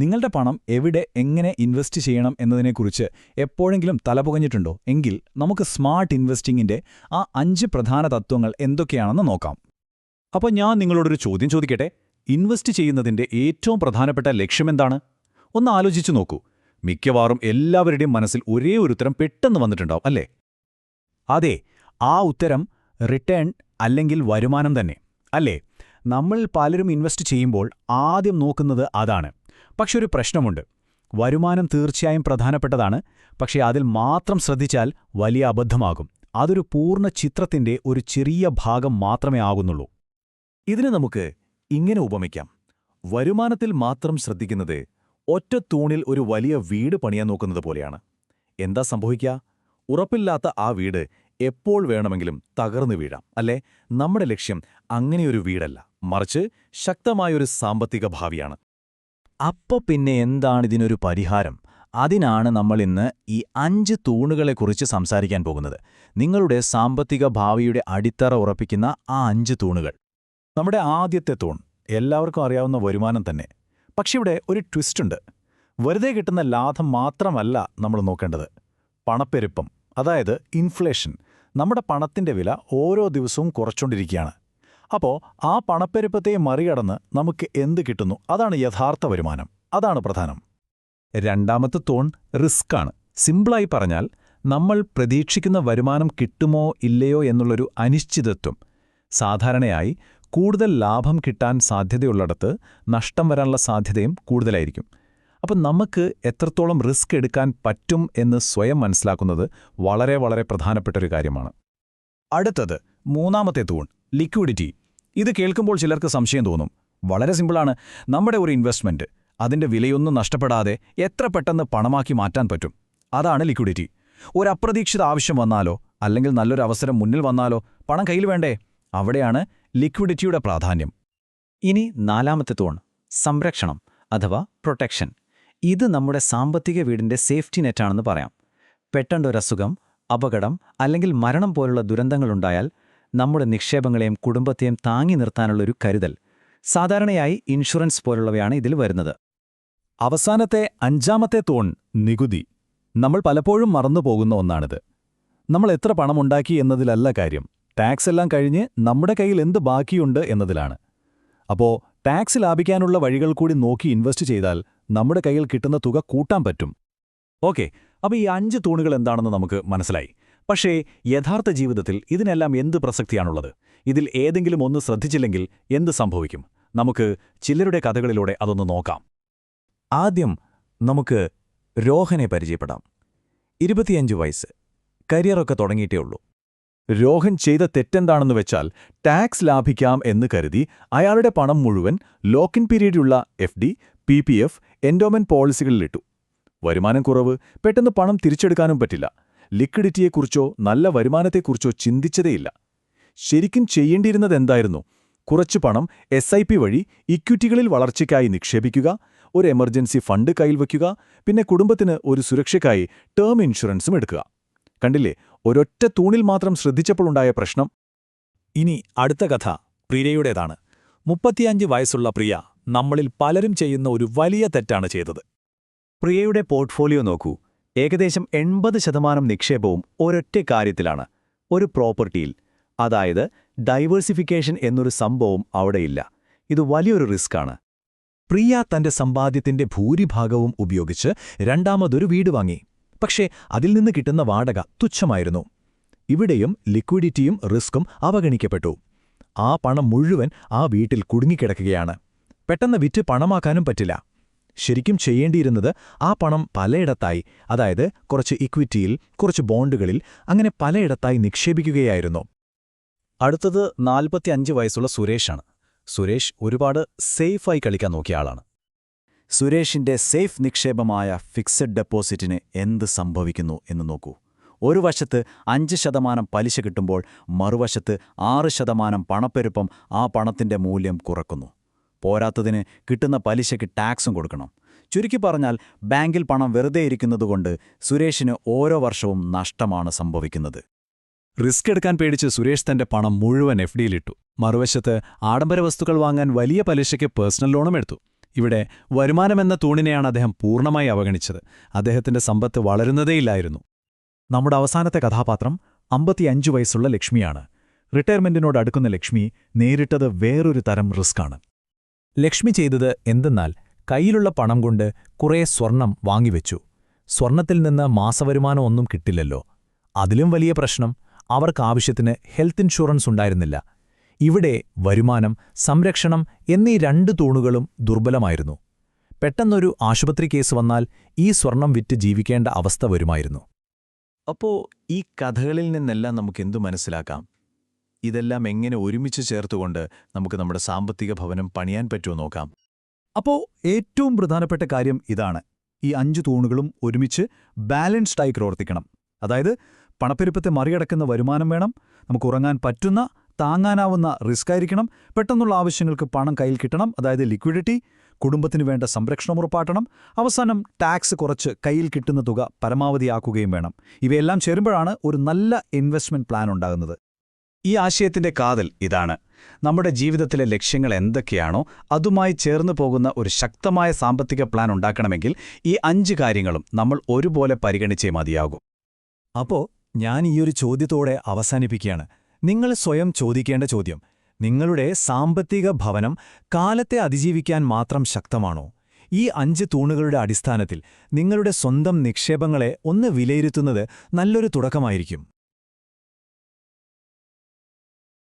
നിങ്ങളുടെ പണം എവിടെ എങ്ങനെ ഇൻവെസ്റ്റ് ചെയ്യണം എന്നതിനെക്കുറിച്ച് എപ്പോഴെങ്കിലും തലപുകഞ്ഞിട്ടുണ്ടോ? എങ്കിൽ നമുക്ക് സ്മാർട്ട് ഇൻവെസ്റ്റിംഗിന്റെ ആ അഞ്ച് പ്രധാന തത്വങ്ങൾ എന്തൊക്കെയാണെന്ന് നോക്കാം. അപ്പോൾ ഞാൻ നിങ്ങളോടൊരു ചോദ്യം ചോദിക്കട്ടെ? ഇൻവെസ്റ്റ് ചെയ്യുന്നതിന്റെ ഏറ്റവും പ്രധാനപ്പെട്ട ലക്ഷ്യമെന്താണ് ഒന്ന് ആലോചിച്ചു നോക്കൂ. മിക്കവാറും എല്ലാവരുടെയും മനസ്സിൽ ഒരേ ഒരു ഉത്തരം പെട്ടെന്ന് വന്നിട്ടുണ്ടാവും അല്ലേ? അതെ ആ ഉത്തരം റിട്ടേൺ അല്ലെങ്കിൽ വരുമാനം തന്നെ അല്ലേ? നമ്മൾ പലരും ഇൻവെസ്റ്റ് ചെയ്യുമ്പോൾ ആദ്യം നോക്കുന്നത് അതാണ്. പക്ഷെ ഒരു പ്രശ്നമുണ്ട്. വരുമാനം തീർച്ചയായും പ്രധാനപ്പെട്ടതാണ്. പക്ഷേ അതിൽ മാത്രം ശ്രദ്ധിച്ചാൽ വലിയ അബദ്ധമാകും. അതൊരു പൂർണ ചിത്രത്തിന്റെ ഒരു ചെറിയ ഭാഗം മാത്രമേ ആകുന്നുള്ളൂ. ഇതിന് നമുക്ക് ഇങ്ങനെ ഉപമിക്കാം. വരുമാനത്തിൽ മാത്രം ശ്രദ്ധിക്കുന്നത് ഒറ്റ തൂണിൽ ഒരു വലിയ വീട് പണിയാൻ നോക്കുന്നത് പോലെയാണ്. എന്താ സംഭവിക്കുക? ഉറപ്പില്ലാത്ത ആ വീട് എപ്പോൾ വേണമെങ്കിലും തകർന്നു വീഴാം. അല്ലേ? നമ്മുടെ ലക്ഷ്യം അങ്ങനെയൊരു വീടല്ല. മറിച്ച് ശക്തമായൊരു സാമ്പത്തിക ഭാവിയാണ്. അപ്പൊ പിന്നെ എന്താണ് ഇതിനൊരു പരിഹാരം? അതിനാണ് നമ്മൾ ഇന്ന് ഈ അഞ്ച് തൂണുകളെക്കുറിച്ച് സംസാരിക്കാൻ പോകുന്നത്. നിങ്ങളുടെ സാമ്പത്തിക ഭാവിയുടെ അടിത്തറ ഉറപ്പിക്കുന്ന ആ അഞ്ച് തൂണുകൾ. നമ്മുടെ ആദ്യത്തെ തൂൺ എല്ലാവർക്കും അറിയാവുന്ന വരുമാനം തന്നെ. പക്ഷെ ഇവിടെ ഒരു ട്വിസ്റ്റുണ്ട് വെറുതെ കിട്ടുന്ന ലാഭം മാത്രമല്ല നമ്മൾ നോക്കേണ്ടത്. പണപ്പെരുപ്പം അതായത് ഇൻഫ്ലേഷൻ. നമ്മുടെ പണത്തിന്റെ വില ഓരോ ദിവസവും കുറച്ചുകൊണ്ടിരിക്കുകയാണ്. അപ്പോൾ ആ പണപ്പെരുപ്പത്തെ മറികടന്ന് നമുക്ക് എന്ത് കിട്ടുന്നു? അതാണ് യഥാർത്ഥ വരുമാനം. അതാണ് പ്രധാനം. രണ്ടാമത്തെ തോൺ റിസ്ക്കാണ് സിമ്പിളായി പറഞ്ഞാൽ നമ്മൾ പ്രതീക്ഷിക്കുന്ന വരുമാനം കിട്ടുമോ ഇല്ലയോ എന്നുള്ളൊരു അനിശ്ചിതത്വം. സാധാരണയായി കൂടുതൽ ലാഭം കിട്ടാൻ സാധ്യതയുള്ളിടത്ത് നഷ്ടം വരാനുള്ള സാധ്യതയും കൂടുതലായിരിക്കും. അപ്പം നമുക്ക് എത്രത്തോളം റിസ്ക് എടുക്കാൻ പറ്റും എന്ന് സ്വയം മനസ്സിലാക്കുന്നത് വളരെ വളരെ പ്രധാനപ്പെട്ടൊരു കാര്യമാണ്. അടുത്തത് മൂന്നാമത്തെ തൂൺ ലിക്വിഡിറ്റി. ഇത് കേൾക്കുമ്പോൾ ചിലർക്ക് സംശയം തോന്നും. വളരെ സിമ്പിളാണ്. നമ്മുടെ ഒരു ഇൻവെസ്റ്റ്മെന്റ് അതിന്റെ വിലയൊന്നും നഷ്ടപ്പെടാതെ എത്ര പെട്ടെന്ന് പണമാക്കി മാറ്റാൻ പറ്റും? അതാണ് ലിക്വിഡിറ്റി. ഒരു അപ്രതീക്ഷിത ആവശ്യം വന്നാലോ അല്ലെങ്കിൽ നല്ലൊരു അവസരം മുന്നിൽ വന്നാലോ പണം കയ്യിൽ വേണ്ടേ? അവിടെയാണ് ലിക്വിഡിറ്റിയുടെ പ്രാധാന്യം. ഇനി നാലാമത്തെ തോൺ സംരക്ഷണം അഥവാ പ്രൊട്ടക്ഷൻ. ഇത് നമ്മുടെ സാമ്പത്തിക വീടിന്റെ സേഫ്റ്റി നെറ്റാണെന്ന് പറയാം. പെട്ടെന്നൊരസുഖം അപകടം അല്ലെങ്കിൽ മരണം പോലുള്ള ദുരന്തങ്ങളുണ്ടായാൽ നമ്മുടെ നിക്ഷേപങ്ങളെയും കുടുംബത്തെയും താങ്ങി നിർത്താനുള്ളൊരു കരുതൽ. സാധാരണയായി ഇൻഷുറൻസ് പോലുള്ളവയാണ് ഇതിൽ വരുന്നത്. അവസാനത്തെ അഞ്ചാമത്തെ തോൺ നികുതി. നമ്മൾ പലപ്പോഴും മറന്നുപോകുന്ന ഒന്നാണിത്. നമ്മൾ എത്ര പണമുണ്ടാക്കി എന്നതിലല്ല കാര്യം. ടാക്സ് എല്ലാം കഴിഞ്ഞ് നമ്മുടെ കയ്യിൽ എന്ത് ബാക്കിയുണ്ട് എന്നതിലാണ്. അപ്പോൾ ടാക്സ് ലാഭിക്കാനുള്ള വഴികൾ കൂടി നോക്കി ഇൻവെസ്റ്റ് ചെയ്താൽ നമ്മുടെ കയ്യിൽ കിട്ടുന്ന തുക കൂട്ടാൻ പറ്റും. ഓക്കെ അപ്പോൾ ഈ അഞ്ച് തൂണുകൾ എന്താണെന്ന് നമുക്ക് മനസ്സിലായി. പക്ഷേ യഥാർത്ഥ ജീവിതത്തിൽ ഇതിനെല്ലാം എന്ത് പ്രസക്തിയാണുള്ളത്? ഇതിൽ ഏതെങ്കിലും ഒന്ന് ശ്രദ്ധിച്ചില്ലെങ്കിൽ എന്ത് സംഭവിക്കും? നമുക്ക് ചിലരുടെ കഥകളിലൂടെ അതൊന്ന് നോക്കാം. ആദ്യം നമുക്ക് രോഹനെ പരിചയപ്പെടാം. ഇരുപത്തിയഞ്ച് വയസ്സ്. കരിയറൊക്കെ തുടങ്ങിയിട്ടേ ഉള്ളൂ. രോഹൻ ചെയ്ത തെറ്റെന്താണെന്ന് വെച്ചാൽ ടാക്സ് ലാഭിക്കാം എന്ന് കരുതി അയാളുടെ പണം മുഴുവൻ ലോക്കിൻ പീരീഡിലുള്ള F D P P F endowment പോളിസികളിലിട്ടു. വരുമാനം കുറവ് പെട്ടെന്ന് പണം തിരിച്ചെടുക്കാനും പറ്റില്ല. ലിക്വിഡിറ്റിയെക്കുറിച്ചോ നല്ല വരുമാനത്തെക്കുറിച്ചോ ചിന്തിച്ചതേയില്ല. ശരിക്കും ചെയ്യേണ്ടിയിരുന്നതെന്തായിരുന്നു? കുറച്ച് പണം എസ് ഐ പി വഴി ഇക്വിറ്റികളിൽ വളർച്ചയ്ക്കായി നിക്ഷേപിക്കുക ഒരു എമർജൻസി ഫണ്ട് കയ്യിൽ വയ്ക്കുക പിന്നെ കുടുംബത്തിന് ഒരു സുരക്ഷയ്ക്കായി ടേം ഇൻഷുറൻസും എടുക്കുക. കണ്ടില്ലേ? ഒരൊറ്റ തൂണിൽ മാത്രം ശ്രദ്ധിച്ചപ്പോഴുണ്ടായ പ്രശ്നം? ഇനി അടുത്ത കഥ പ്രിയയുടേതാണ്. മുപ്പത്തിയഞ്ച് വയസ്സുള്ള പ്രിയ നമ്മളിൽ പലരും ചെയ്യുന്ന ഒരു വലിയ തെറ്റാണ് ചെയ്തത്. പ്രിയയുടെ പോർട്ട്ഫോളിയോ നോക്കൂ. ഏകദേശം എൺപത് ശതമാനം നിക്ഷേപവും ഒരൊറ്റ കാര്യത്തിലാണ് ഒരു പ്രോപ്പർട്ടിയിൽ. അതായത് ഡൈവേഴ്സിഫിക്കേഷൻ എന്നൊരു സംഭവം അവിടെയില്ല. ഇത് വലിയൊരു റിസ്ക്കാണ്. പ്രിയ തന്റെ സമ്പാദ്യത്തിന്റെ ഭൂരിഭാഗവും ഉപയോഗിച്ച് രണ്ടാമതൊരു വീട് വാങ്ങി. പക്ഷേ അതിൽ നിന്ന് കിട്ടുന്ന വാടക തുച്ഛമായിരുന്നു. ഇവിടെയും ലിക്വിഡിറ്റിയും റിസ്ക്കും അവഗണിക്കപ്പെട്ടു. ആ പണം മുഴുവൻ ആ വീട്ടിൽ കുടുങ്ങിക്കിടക്കുകയാണ്. പെട്ടെന്ന് വിറ്റ് പണമാക്കാനും പറ്റില്ല. ശരിക്കും ചെയ്യേണ്ടിയിരുന്നത് ആ പണം പലയിടത്തായി അതായത് കുറച്ച് ഇക്വിറ്റിയിൽ കുറച്ച് ബോണ്ടുകളിൽ അങ്ങനെ പലയിടത്തായി നിക്ഷേപിക്കുകയായിരുന്നു. അടുത്തത് നാൽപ്പത്തിയഞ്ച് വയസ്സുള്ള സുരേഷാണ്. സുരേഷ് ഒരുപാട് സേഫായി കളിക്കാൻ നോക്കിയ ആളാണ്. സുരേഷിന്റെ സേഫ് നിക്ഷേപമായ ഫിക്സഡ് ഡെപ്പോസിറ്റിന് എന്ത് സംഭവിക്കുന്നു എന്ന് നോക്കൂ. ഒരു വശത്ത് അഞ്ച് ശതമാനം പലിശ കിട്ടുമ്പോൾ മറുവശത്ത് ആറ് ശതമാനം പണപ്പെരുപ്പം ആ പണത്തിന്റെ മൂല്യം കുറക്കുന്നു. പോരാത്തതിന് കിട്ടുന്ന പലിശയ്ക്ക് ടാക്സും കൊടുക്കണം. ചുരുക്കി പറഞ്ഞാൽ ബാങ്കിൽ പണം വെറുതെ ഇരിക്കുന്നതുകൊണ്ട് സുരേഷിന് ഓരോ വർഷവും നഷ്ടമാണ് സംഭവിക്കുന്നത്. റിസ്ക് എടുക്കാൻ പേടിച്ച് സുരേഷ് തന്റെ പണം മുഴുവൻ എഫ് ഡിയിലിട്ടു മറുവശത്ത് ആഡംബര വസ്തുക്കൾ വാങ്ങാൻ വലിയ പലിശയ്ക്ക് പേഴ്സണൽ ലോണും എടുത്തു. ഇവിടെ വരുമാനമെന്ന തൂണിനെയാണ് അദ്ദേഹം പൂർണമായി അവഗണിച്ചത്. അദ്ദേഹത്തിന്റെ സമ്പത്ത് വളരുന്നതേയില്ലായിരുന്നു. നമ്മുടെ അവസാനത്തെ കഥാപാത്രം അമ്പത്തിയഞ്ചു വയസ്സുള്ള ലക്ഷ്മിയാണ്. റിട്ടയർമെന്റിനോട് അടുക്കുന്ന ലക്ഷ്മി നേരിട്ടത് വേറൊരു തരം റിസ്ക്കാണ്. ലക്ഷ്മി ചെയ്തത് എന്തെന്നാൽ കയ്യിലുള്ള പണം കൊണ്ട് കുറേ സ്വർണം വാങ്ങിവെച്ചു. സ്വർണത്തിൽ നിന്ന് മാസവരുമാനം ഒന്നും കിട്ടില്ലല്ലോ. അതിലും വലിയ പ്രശ്നം അവർക്കാവശ്യത്തിന് ഹെൽത്ത് ഇൻഷുറൻസ് ഉണ്ടായിരുന്നില്ല. ഇവിടെ വരുമാനം സംരക്ഷണം എന്നീ രണ്ട് തൂണുകളും ദുർബലമായിരുന്നു. പെട്ടെന്നൊരു ആശുപത്രി കേസ് വന്നാൽ ഈ സ്വർണം വിറ്റ് ജീവിക്കേണ്ട അവസ്ഥ വരുമായിരുന്നു. അപ്പോ ഈ കഥകളിൽ നിന്നെല്ലാം നമുക്കെന്തു മനസ്സിലാക്കാം? ഇതെല്ലാം എങ്ങനെ ഒരുമിച്ച് ചേർത്തുകൊണ്ട് നമുക്ക് നമ്മുടെ സാമ്പത്തിക ഭവനം പണിയാൻ പറ്റുമോ നോക്കാം. അപ്പോ ഏറ്റവും പ്രധാനപ്പെട്ട കാര്യം ഇതാണ്. ഈ അഞ്ച് തൂണുകളും ഒരുമിച്ച് ബാലൻസ്ഡായി പ്രവർത്തിക്കണം. അതായത് പണപ്പെരുപ്പത്തെ മറികടക്കുന്ന വരുമാനം വേണം നമുക്ക് ഉറങ്ങാൻ പറ്റുന്ന താങ്ങാനാവുന്ന റിസ്ക് ആയിരിക്കണം പെട്ടെന്നുള്ള ആവശ്യങ്ങൾക്ക് പണം കയ്യിൽ കിട്ടണം അതായത് ലിക്വിഡിറ്റി കുടുംബത്തിന് വേണ്ട സംരക്ഷണം ഉറപ്പാട്ടണം അവസാനം ടാക്സ് കുറച്ച് കയ്യിൽ കിട്ടുന്ന തുക പരമാവധിയാക്കുകയും വേണം. ഇവയെല്ലാം ചേരുമ്പോഴാണ് ഒരു നല്ല ഇൻവെസ്റ്റ്മെന്റ് പ്ലാൻ ഉണ്ടാകുന്നത്. ഈ ആശയത്തിന്റെ കാതൽ ഇതാണ്. നമ്മുടെ ജീവിതത്തിലെ ലക്ഷ്യങ്ങൾ എന്തൊക്കെയാണോ അതുമായി ചേർന്നു പോകുന്ന ഒരു ശക്തമായ സാമ്പത്തിക പ്ലാൻ ഉണ്ടാക്കണമെങ്കിൽ ഈ അഞ്ച് കാര്യങ്ങളും നമ്മൾ ഒരുപോലെ പരിഗണിച്ചേ മതിയാകും. അപ്പോ ഞാൻ ഈയൊരു ചോദ്യത്തോടെ അവസാനിപ്പിക്കുകയാണ്. നിങ്ങൾ സ്വയം ചോദിക്കേണ്ട ചോദ്യം നിങ്ങളുടെ സാമ്പത്തിക ഭവനം കാലത്തെ അതിജീവിക്കാൻ മാത്രം ശക്തമാണോ? ഈ അഞ്ച് തൂണുകളുടെ അടിസ്ഥാനത്തിൽ നിങ്ങളുടെ സ്വന്തം നിക്ഷേപങ്ങളെ ഒന്ന് വിലയിരുത്തുന്നത് നല്ലൊരു തുടക്കമായിരിക്കും.